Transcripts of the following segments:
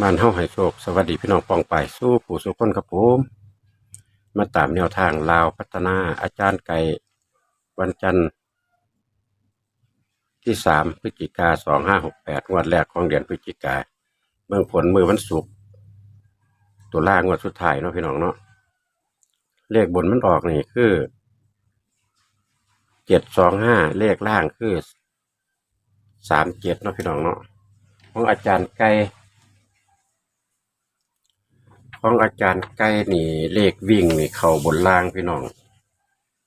มานเฮาให้โชค สวัสดีพี่น้องปองไปสู้ผู้สุคนครับผม มาตามแนวทางลาวพัฒนาอาจารย์ไก่วันจันทร์ที่สามพฤศจิกาสองห้าหกแปดงวดแรกของเดือนพฤศจิกาเมืองผลมือวันศุกร์ตัวล่างวดสุดท้ายเนาะพี่น้องเนาะเลขบนมันออกนี่คือเจ็ดสองห้าเลขล่างคือสามเจ็ดเนาะพี่น้องเนาะของอาจารย์ไก่ ของอาจารย์ไก่นี่เลขวิ่งนี่เข่าบนล่างพี่น้อง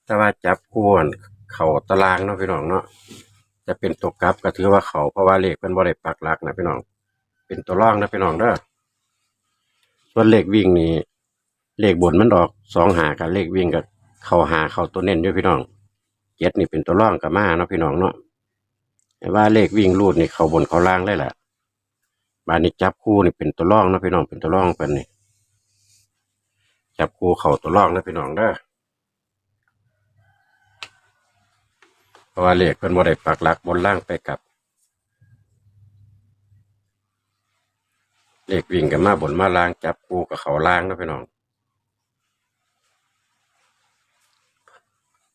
แต่ว่าจับกวนเข่าตารางเนาะพี่น้องเนาะจะเป็นตัวกลับก็ถือว่าเขาเพราะว่าเลขเป็นบ่ได้ปักหลักนะพี่น้อง เป็นตัวร่องนะพี่น้องเด้อส่วนเลขวิ่งนี่เลขบนมันออกสองหากับเลขวิ่งกับเข่าหาเข่าตัวเน้นด้วยพี่น้องเจ็ดนี่เป็นตัวร่องกับมาเนาะพี่น้องเนาะแต่ว่าเลขวิ่งรูดนี่เข่าบนเข่าล่างเลยแหละบานนี้จับคู่นี่เป็นตัวร่องเนาะพี่น้องเป็นตัวร่องเป็นนี่ จับคู่เข่าตัวร่องนะพี่น้องเด้อเพราะว่าเลขเป็นบ่ได้ปักหลักบนล่างไปกับ เลขวิ่งกันมาบนมาล่าง จับคู่กับเขาล่างนะพี่น้อง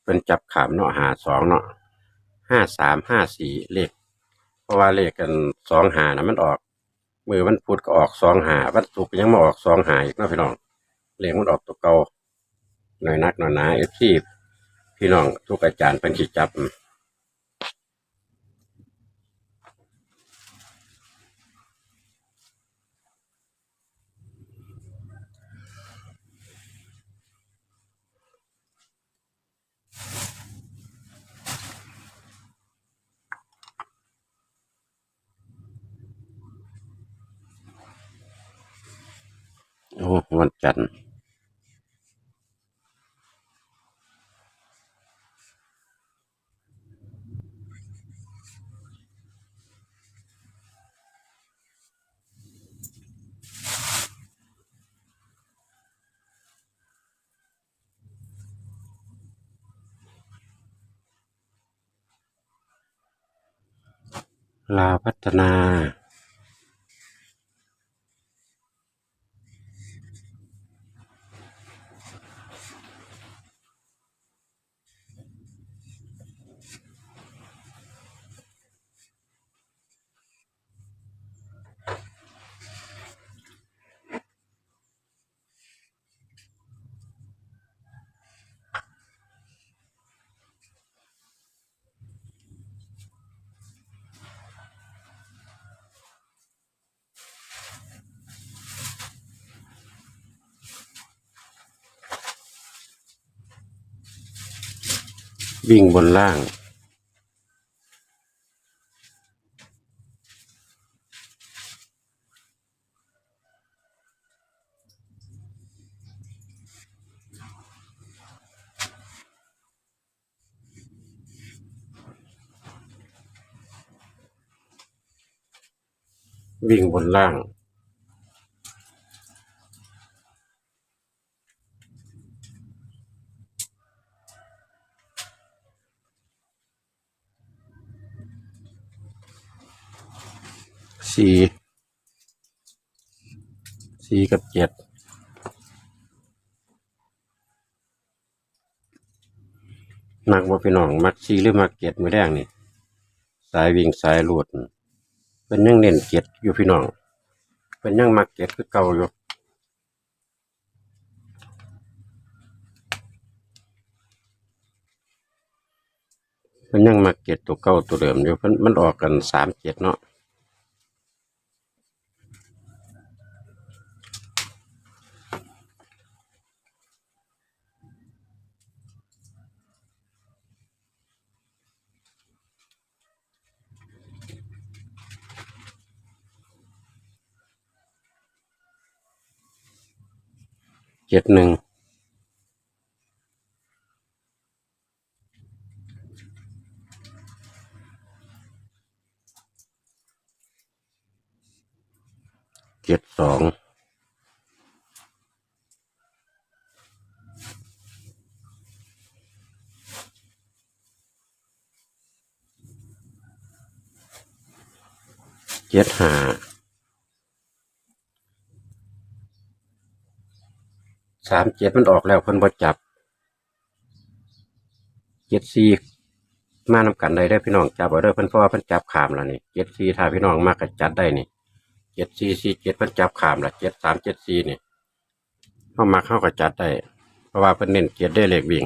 เป็นจับขามเนาะหาสองเนาะห้าสามห้าสี่เลข เพราะว่าเลขกันสองหานะมันออก มือวันพุธก็ออกสองหาวันศุกร์ยังมาออกสองหาอีกนะพี่น้อง เลขมันออกตัวเก่าหน่อยนักหน่อยหนาเอฟซีพี่น้องทุกอาจารย์เป็นขีจับโอ้วันจันทร์ ลาพัฒนา วิ่งบนล่าง วิ่งบนล่าง สี่สี่กับเจ็ดมักว่าพี่น้อง มักสี่หรือมักเจ็ดมือแดงนี่ สายวิ่งสายหลูดเป็นยังเน้นเจ็ดอยู่พี่น้อง เป็นยังมักเจ็ดคือเก่าอยู่มันยังมักเจ็ดตัวเก่าตัวเดิมอยู่มันมันออกกันสามเจ็ดเนาะ เจ็ดหนึ่งเจ็ดสองเจ็ดห้า สามเจ็ดมันออกแล้วเพิ่นบ่จับเจ็ดสี่มานำกันได้ได้พี่น้องจับเอาเด้อเพิ่นเพราะว่าเพิ่นจับขามแล้วนี่เจ็ดสี่ถ้าพี่น้องมากก็จัดได้นี่เจ็ดสี่สี่เจ็ดเพิ่นจับขามละเจ็ดสามเจ็ดสี่นี่เข้ามาเข้าก็จัดได้ เพราะว่าเพิ่นเน้นเจ็ดได้เลขวิ่ง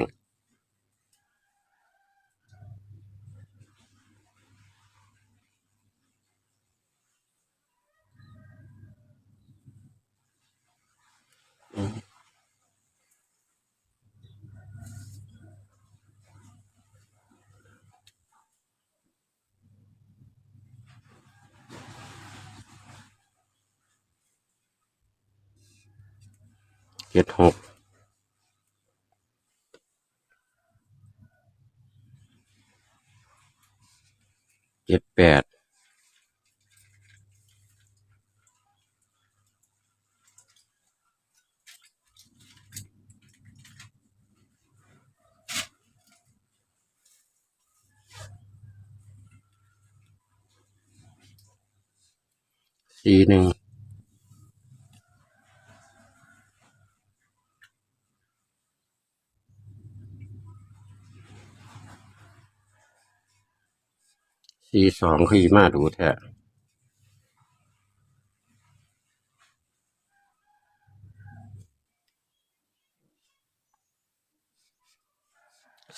เจ็ดหกเจ็ดแปดสี่หนึ่ง สี่สองคือมาดูแท้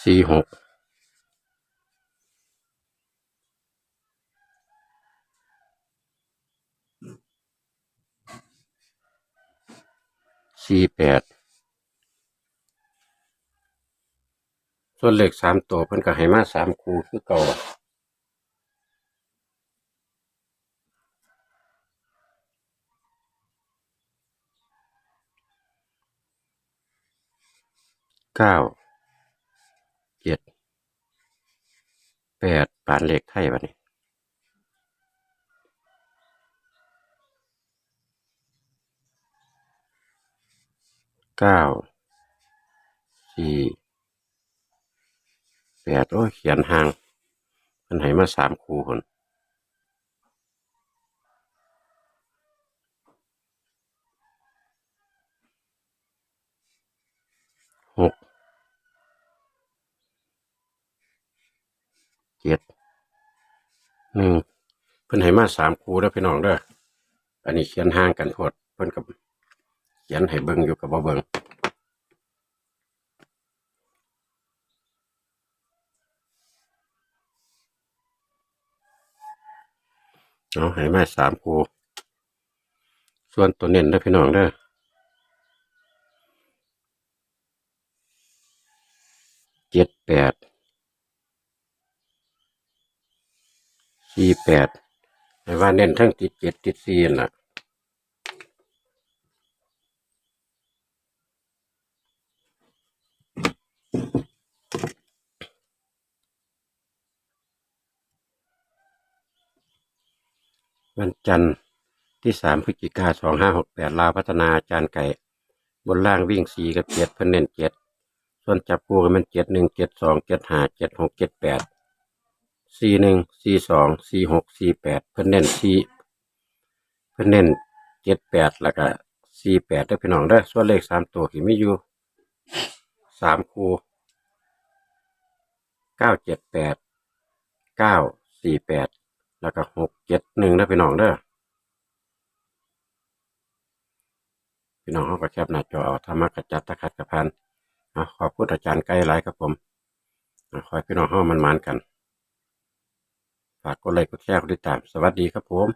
สี่หกสี่แปดส่วนเลขสามตัวเพิ่นก็ให้มาสามคูคือเก่า เก้าเจ็ดแปดปานเลขไทยบัดนี้เก้าสี่แปดโอ้เขียนห่างเพิ่นให้มาสามคูคนหก เจ็ดหนึ่งเพิ่นให้มาสามคูแล้วพี่น้องเด้ออันนี้เขียนห่างกันโพดเพิ่นกับเขียนให้เบิ่งอยู่กับบ่เบิ่งเอาให้มาสามคูส่วนตัวเน้นเด้อพี่น้องเด้อเจ็ดแปด สี่แปดให้ว่าเน้นทั้งติดเจ็ดติดสี่น่ะวันจันทร์ที่สามพฤศจิกาสองห้าหกแปดลาวพัฒนาจารย์ไก่ บนล่างวิ่งสี่กับเจ็ดเพิ่นเน้นเจ็ดส่วนจับคู่กันมันเจ็ดหนึ่งเจ็ดสองเจ็ดห้าเจ็ดหกเจ็ดแปด สี่หนึ่งสี่สองสี่หกสี่แปดเพิ่นเน้นสี่เพิ่นเน้นเจ็ดแปดแล้วก็สี่แปดเด้พี่น้องเด้ส่วนเลขสามตัวที่มีอยู่สามคูเก้าเจ็ดแปดเก้าสี่แปดแล้วก็หกเจ็ดหนึ่งเด้พี่น้องเด้พี่น้องเอาก็แคบหน้าจอเอาธรรมะกระจัดตะขัดกระพันขอบคุณอาจารย์ไกด์ไลฟ์ครับผมอะขอให้พี่น้องเฮามันมานกัน ฝากกดไลค์กดแชร์กดติดตาม สวัสดีครับผม